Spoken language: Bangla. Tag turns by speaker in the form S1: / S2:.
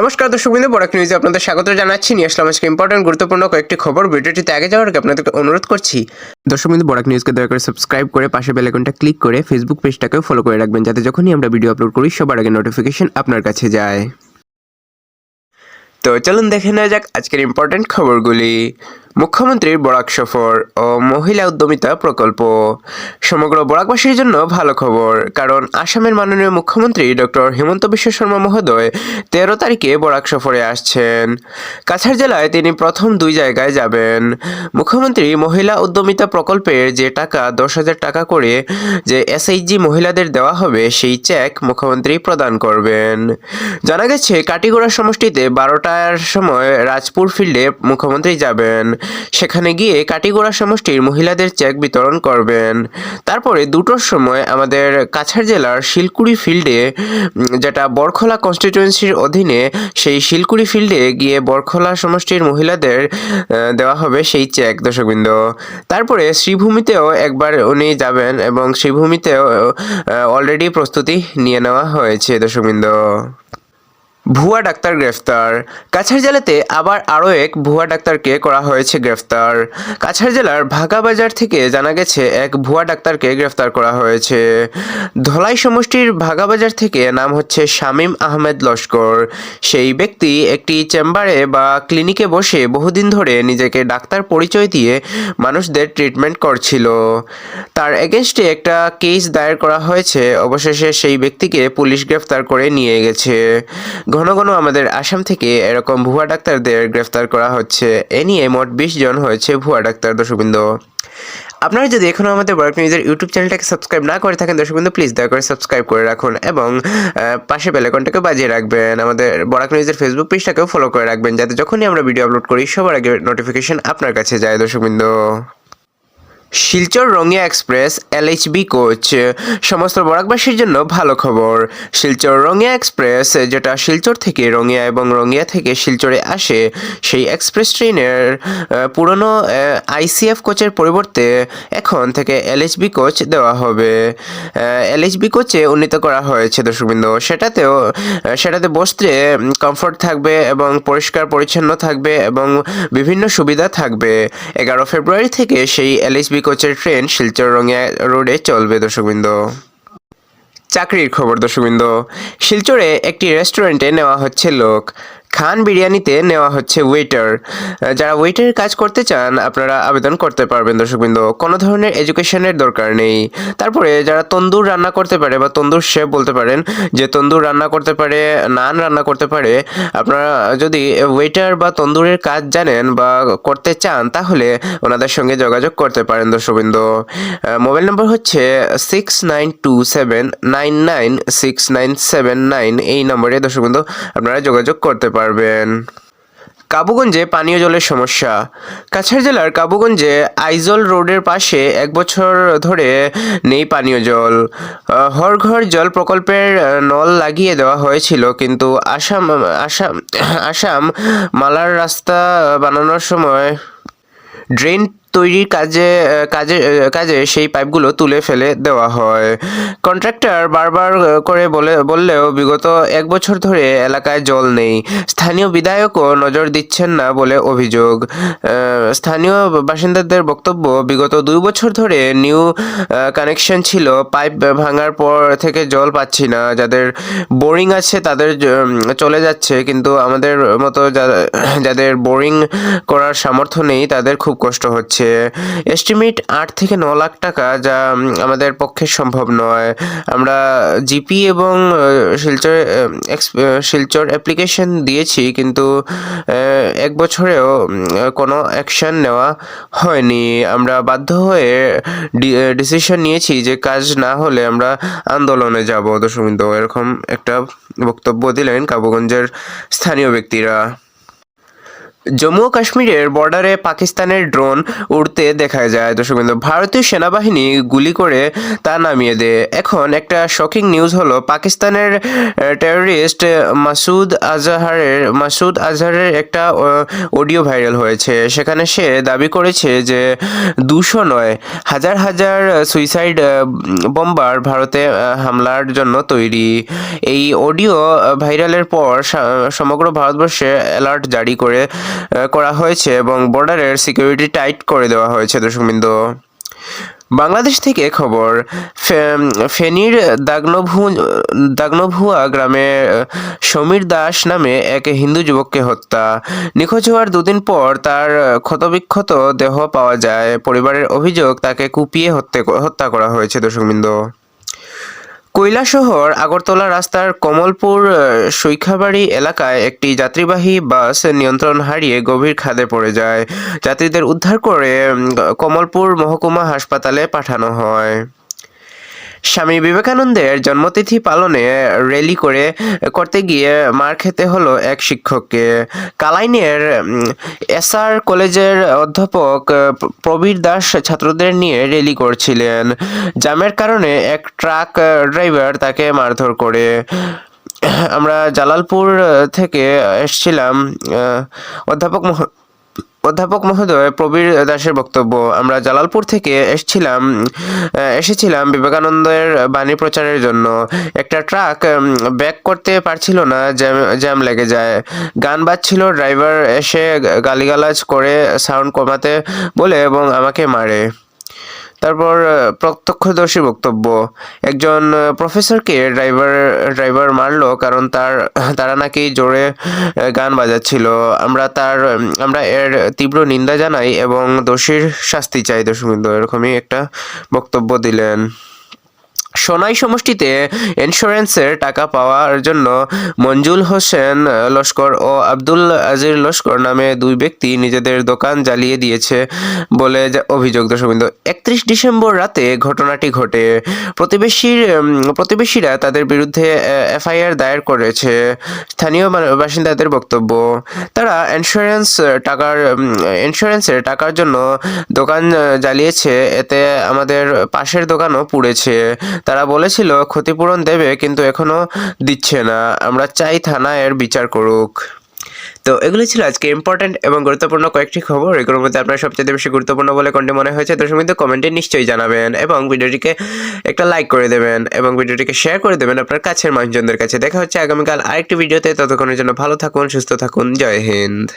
S1: নমস্কার, দর্শক বিন্দু বড় নিউজে আপনাদের স্বাগত জানাচ্ছি। নিয়ে আসলাম আজকে ইম্পর্টেন্ট গুরুত্বপূর্ণ কয়েকটি খবর। ভিডিওটিতে আগে যাওয়ার আগে আপনাদেরকে অনুরোধ করছি, দর্শক বিন্দু বড় নিউজকে দয়া করে সাবস্ক্রাইব করে পাশে বেল আইকনটা ক্লিক করে ফেসবুক পেজটাকেও ফলো করে রাখবেন, যাতে যখনই আমরা ভিডিও আপলোড করি, সবার আগে নোটিফিকেশন আপনার কাছে যায়। তো চলুন দেখে নেওয়া যাক আজকের ইম্পর্টেন্ট খবরগুলি। মুখ্যমন্ত্রীর বরাক সফর ও মহিলা উদ্যমিতা প্রকল্প। সমগ্র বরাকবাসীর জন্য ভালো খবর, কারণ আসামের মাননীয় মুখ্যমন্ত্রী ডক্টর হেমন্ত বিশ্ব শর্মা মহোদয় তেরো তারিখে বরাক সফরে আসছেন। কাছাড় জেলায় তিনি প্রথম দুই জায়গায় যাবেন। মুখ্যমন্ত্রী মহিলা উদ্যমিতা প্রকল্পের যে টাকা, দশ হাজার টাকা করে যে এসএইচজি মহিলাদের দেওয়া হবে, সেই চেক মুখ্যমন্ত্রী প্রদান করবেন। জানা গেছে, কাটিগড়া সমষ্টিতে বারোটার সময় রাজপুর ফিল্ডে মুখ্যমন্ত্রী যাবেন। সেখানে গিয়ে কাটিগড়া সমষ্টির মহিলাদের চেক বিতরণ করবেন। তারপরে দুটোর সময় আমাদের কাছাড় জেলার শিলকুড়ি ফিল্ডে যেটা বরখোলা কনস্টিটিউয়েন্সির অধীনে সেই শিলকুড়ি ফিল্ডে গিয়ে বরখোলা সমষ্টির মহিলাদের দেওয়া হবে সেই চেক, দর্শকবৃন্দ। তারপরে শ্রীভূমিতেও একবার উনি যাবেন এবং শ্রীভূমিতেও অলরেডি প্রস্তুতি নিয়ে নেওয়া হয়েছে, দর্শকবৃন্দ। ভুয়া ডাক্তার গ্রেফতার। কাছাড় জেলাতে আবার আরও এক ভুয়া ডাক্তারকে করা হয়েছে গ্রেফতার। কাছাড় জেলার ভাগা বাজার থেকে জানা গেছে, এক ভুয়া ডাক্তারকে গ্রেফতার করা হয়েছে। ধলাই সমষ্টির ভাগা বাজার থেকে নাম হচ্ছে শামীম আহমেদ লস্কর। সেই ব্যক্তি একটি চেম্বারে বা ক্লিনিকে বসে বহুদিন ধরে নিজেকে ডাক্তার পরিচয় দিয়ে মানুষদের ট্রিটমেন্ট করছিল। তার এগেনস্টে একটা কেস দায়ের করা হয়েছে, অবশেষে সেই ব্যক্তিকে পুলিশ গ্রেফতার করে নিয়ে গেছে। ঘন ঘন আমাদের আসাম থেকে এরকম ভুয়া ডাক্তারদের গ্রেফতার করা হচ্ছে। এ নিয়ে মোট বিশ জন হয়েছে ভুয়া ডাক্তার, দর্শকবৃন্দ। আপনারা যদি এখনও আমাদের বরাক নিউজের ইউটিউব চ্যানেলটাকে সাবস্ক্রাইব না করে থাকেন, দর্শকবৃন্দ প্লিজ দয়া করে সাবস্ক্রাইব করে রাখুন এবং পাশে বেলাকনটাকে বাজিয়ে রাখবেন। আমাদের বরাক নিউজের ফেসবুক পেজটাকেও ফলো করে রাখবেন, যাতে যখনই আমরা ভিডিও আপলোড করি, সবার আগে নোটিফিকেশন আপনার কাছে যায়, দর্শকবৃন্দ। Silchar Rangiya express, LHB coach সমস্ত বরাকবাসীর জন্য ভালো খবর। শিলচর রঙিয়া এক্সপ্রেস, যেটা শিলচর থেকে রঙিয়া এবং রঙিয়া থেকে শিলচরে আসে, সেই এক্সপ্রেস ট্রেনের পুরনো আইসিএফ কোচের পরিবর্তে এখন থেকে এলএইচবি কোচ দেওয়া হবে। এলএইচবি কোচে উন্নীত করা হয়েছে, দর্শকবৃন্দ। সেটাতেও সেটাতে বসতে কমফোর্ট থাকবে এবং পরিষ্কার, পরিচ্ছন্ন থাকবে এবং বিভিন্ন সুবিধা থাকবে। এগারো ফেব্রুয়ারি থেকে সেই এলএইচবি কোচের ট্রেন শিলচর রঙিয়া রোডে চলবে দর্শকবৃন্দ। চাকরির খবর দর্শকবৃন্দ, শিলচরে একটি রেস্টুরেন্টে নেওয়া হচ্ছে লোক। খান বিরিয়ানিতে নেওয়া হচ্ছে ওয়েটার যারা ওয়েটারের কাজ করতে চান, আপনারা আবেদন করতে পারবেন দর্শকবৃন্দ। কোনো ধরনের এডুকেশনের দরকার নেই। তারপরে যারা তন্দুর রান্না করতে পারে বা তন্দুর শেফ বলতে পারেন, যে তন্দুর রান্না করতে পারে, নান রান্না করতে পারে, আপনারা যদি ওয়েটার বা তন্দুরের কাজ জানেন বা করতে চান, তাহলে ওনাদের সঙ্গে যোগাযোগ করতে পারেন দর্শকবৃন্দ। মোবাইল নম্বর হচ্ছে six nine two seven nine nine six nine seven nine এই নম্বরে দর্শকবৃন্দ আপনারা যোগাযোগ করতে পারবেন। কাবুগঞ্জে পানীয় জলের সমস্যা। কাছাড় জেলার কাবুগঞ্জে আইজল রোডের পাশে এক বছর ধরে নেই পানীয় জল। হরঘর হর ঘর জল প্রকল্পের নল লাগিয়ে দেওয়া হয়েছিল, কিন্তু আসাম আসাম আসাম মালার রাস্তা বানানোর সময় ড্রেন তৈরির কাজে কাজে কাজে সেই পাইপগুলো তুলে ফেলে দেওয়া হয়। কন্ট্রাক্টর বারবার করে বলে, বললেও বিগত এক বছর ধরে এলাকায় জল নেই। স্থানীয় বিধায়কও নজর দিচ্ছেন না বলে অভিযোগ। স্থানীয় বাসিন্দাদের বক্তব্য, বিগত দুই বছর ধরে নিউ কানেকশন ছিল। পাইপ ভাঙার পর থেকে জল পাচ্ছি না। যাদের বোরিং আছে তাদের চলে যাচ্ছে। কিন্তু আমাদের মতো যাদের বোরিং করার সামর্থ্য নেই তাদের খুব কষ্ট হচ্ছে। এস্টিমেট আট থেকে ন লাখ টাকা, যা আমাদের পক্ষে সম্ভব নয়। আমরা জিপি এবং শিলচর শিলচর অ্যাপ্লিকেশন দিয়েছি, কিন্তু এক বছরেও কোনো অ্যাকশন নেওয়া হয়নি। আমরা বাধ্য হয়ে ডিসিশন নিয়েছি যে কাজ না হলে আমরা আন্দোলনে যাব। দশমিন্ত এরকম একটা বক্তব্য দিলেন কাবুগঞ্জের স্থানীয় ব্যক্তিরা। জম্মু ও কাশ্মীরের বর্ডারে পাকিস্তানের ড্রোন উড়তে দেখা যায়। দর্শক বিন্দু, ভারতীয় সেনাবাহিনী গুলি করে তা নামিয়ে দেয়। এখন একটা শকিং নিউজ হলো, পাকিস্তানের টেররিস্ট মাসুদ আজহারের মাসুদ আজহারের একটা অডিও ভাইরাল হয়েছে। সেখানে সে দাবি করেছে যে দুশো নয়, হাজার হাজার সুইসাইড বম্বার ভারতে হামলার জন্য তৈরি। এই অডিও ভাইরালের পর সমগ্র ভারতবর্ষে অ্যালার্ট জারি করে করা হয়েছে এবং বর্ডারের সিকিউরিটি টাইট করে দেওয়া হয়েছে দর্শকবৃন্দ বাংলাদেশ থেকে খবর ফেনীর দাগনভু দাগনভুয়া গ্রামে সমীর দাস নামে এক হিন্দু যুবককে হত্যা। নিখোঁজ হওয়ার দুদিন পর তার ক্ষতবিক্ষত দেহ পাওয়া যায়। পরিবারের অভিযোগ, তাকে কুপিয়ে হত্যা হত্যা করা হয়েছে দর্শকবৃন্দ কৈলাসহর, আগরতলা রাস্তার কমলপুর সৈখাবাড়ি এলাকায় একটি যাত্রীবাহী বাস নিয়ন্ত্রণ হারিয়ে গভীর খাদে পড়ে যায়। যাত্রীদের উদ্ধার করে কমলপুর মহকুমা হাসপাতালে পাঠানো হয়। স্বামী বিবেকানন্দের জন্মতিথি পালনে র্যালি করে, করতে গিয়ে মার খেতে হলো এক শিক্ষককে। কালাইনের এসআর কলেজের অধ্যাপক প্রবীর দাস ছাত্রদের নিয়ে র্যালি করছিলেন। জামের কারণে এক ট্রাক ড্রাইভার তাকে মারধর করে। আমরা জালালপুর থেকে এসছিলাম অধ্যাপক অধ্যাপক মহোদয়, প্রবীর দাসের বক্তব্য। আমরা জালালপুর থেকে এসেছিলাম এসেছিলাম বিবেকানন্দের বাণী প্রচারের জন্য। একটা ট্রাক ব্যাক করতে পারছিল না, জ্যাম জ্যাম লেগে যায়। গান বাজছিল, ড্রাইভার এসে গালিগালাজ করে সাউন্ড কমাতে বলে এবং আমাকে মারে। তারপর প্রত্যক্ষদর্শী বক্তব্য। একজন প্রফেসরকে ড্রাইভার ড্রাইভার মারলো কারণ তার, তারা নাকি জোরে গান বাজাচ্ছিল। আমরা তার, আমরা এর তীব্র নিন্দা জানাই এবং দোষীর শাস্তি চাই। দর্শকবৃন্দ এরকমই একটা বক্তব্য দিলেন। সোনাই সমষ্টিতে ইন্স্যুরেন্সের টাকা পাওয়ার জন্য মঞ্জুল হোসেন লস্কর ও আব্দুল আজির লস্কর নামে দুই ব্যক্তি নিজেদের দোকান জ্বালিয়ে দিয়েছে বলে অভিযোগ, দর্শকবৃন্দ। একত্রিশ ডিসেম্বর রাতে ঘটনাটি ঘটে। প্রতিবেশীর প্রতিবেশীরা তাদের বিরুদ্ধে এফআইআর দায়ের করেছে। স্থানীয় বাসিন্দাদের বক্তব্য, তারা ইন্স্যুরেন্স টাকার ইন্স্যুরেন্সের টাকার জন্য দোকান জ্বালিয়েছে। এতে আমাদের পাশের দোকানও পুড়েছে। তারা বলেছিল, ক্ষতিপূরণ দেবে, কিন্তু এখনও দিচ্ছে না। আমরা চাই থানা এর বিচার করুক। তো এগুলো ছিল আজকে ইম্পর্টেন্ট এবং গুরুত্বপূর্ণ কয়েকটি খবর। এগুলোর মধ্যে আপনার সবচেয়ে বেশি গুরুত্বপূর্ণ বলে কোনটি মনে হয়েছে দর্শক মধ্যে কমেন্টে নিশ্চয়ই জানাবেন এবং ভিডিওটিকে একটা লাইক করে দেবেন এবং ভিডিওটিকে শেয়ার করে দেবেন আপনার কাছের মানুষজনদের কাছে। দেখা হচ্ছে আগামীকাল আরেকটি ভিডিওতে। ততক্ষণের জন্য ভালো থাকুন, সুস্থ থাকুন। জয় হিন্দ।